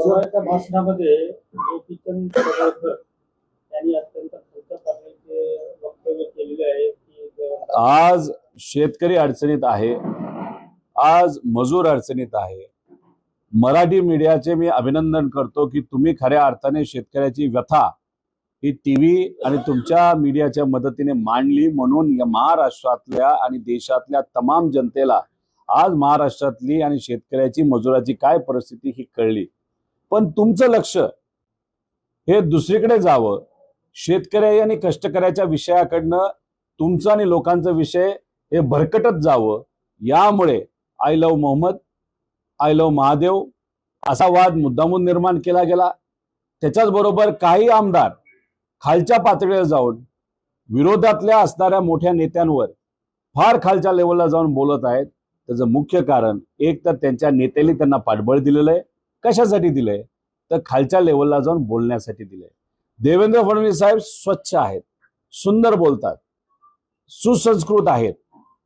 सोमवारच्या भाषणामध्ये गोपीचंद पडळकर यांनी अत्यंत खालच्या पातळीचे वक्तव्य केलेले आहे की आज शेतकरी अडचणीत आहे. आज मजूर अडचणीत आहे. मराठी मीडियाचे मी अभिनंदन करतो की तुम्ही खऱ्या अर्थाने शेतकऱ्याची व्यथा ही टी व्ही आणि तुमच्या मीडियाच्या मदतीने मांडली म्हणून या महाराष्ट्रातल्या आणि देशातल्या तमाम जनतेला आज महाराष्ट्रातली आणि शेतकऱ्याची मजुराची काय परिस्थिती ही कळली. पण तुमचं लक्ष हे दुसरीकडे जावं. शेतकरी आणि कष्टकऱ्याच्या विषयाकडनं तुमचा आणि लोकांचा विषय हे भरकटत जावं. यामुळे I love Mohammed I love Mahadev असा वाद मुद्दामून निर्माण केला गेला. त्याच्याच बरोबर काही आमदार खालच्या पातळीवर जाऊन विरोधातल्या असणाऱ्या मोठ्या नेत्यांवर फार खालच्या लेवलला जाऊन बोलत आहेत. त्याचं मुख्य कारण एक तर त्यांच्या नेत्याने त्यांना पाठबळ दिलेलं आहे. कशासाठी दिलंय? तर खालच्या लेवलला जाऊन बोलण्यासाठी दिलंय. देवेंद्र फडणवीस साहेब स्वच्छ आहेत. सुंदर बोलतात. सुसंस्कृत आहेत.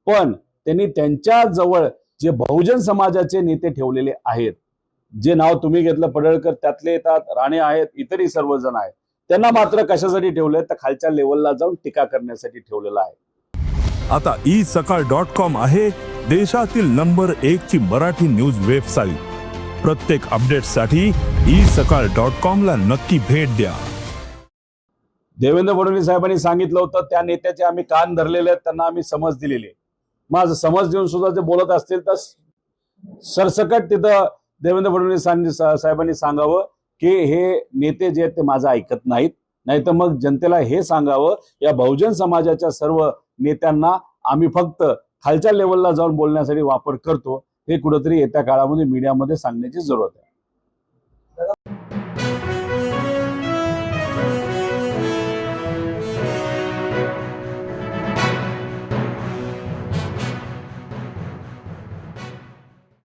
पण त्यांनी त्यांच्या जवळ जे बहुजन समाजाचे नेते ठेवलेले आहेत जे नाव तुम्ही घेतलं पडळकर त्यातले येतात राणे आहेत इतरही सर्वजण आहेत. त्यांना मात्र कशासाठी ठेवलंय? तर खालच्या लेवलला जाऊन टीका करण्यासाठी ठेवलेलं आहे. आता ई सकाळ डॉट कॉम आहे देशातील नंबर एक ची मराठी न्यूज वेबसाईट प्रत्येक अपडेटसाठी ई सकाळ डॉट कॉम ला नक्की भेट द्या. देवेंद्र फडणवीस साहेबांनी सांगितलं होतं त्या नेत्याचे आम्ही कान धरलेले आहेत त्यांना आम्ही समज दिलेली आहे. माझं समज देऊन सुद्धा जे बोलत असतील तर सरसकट तिथं देवेंद्र फडणवीस साहेबांनी सांगावं की हे नेते जे आहेत ते माझं ऐकत नाहीत. नाही तर मग जनतेला हे सांगावं या बहुजन समाजाच्या सर्व नेत्यांना आम्ही फक्त खालच्या लेवलला जाऊन बोलण्यासाठी वापर करतो. हे कुठंतरी येत्या काळामध्ये मीडियामध्ये सांगण्याची जरूरत आहे.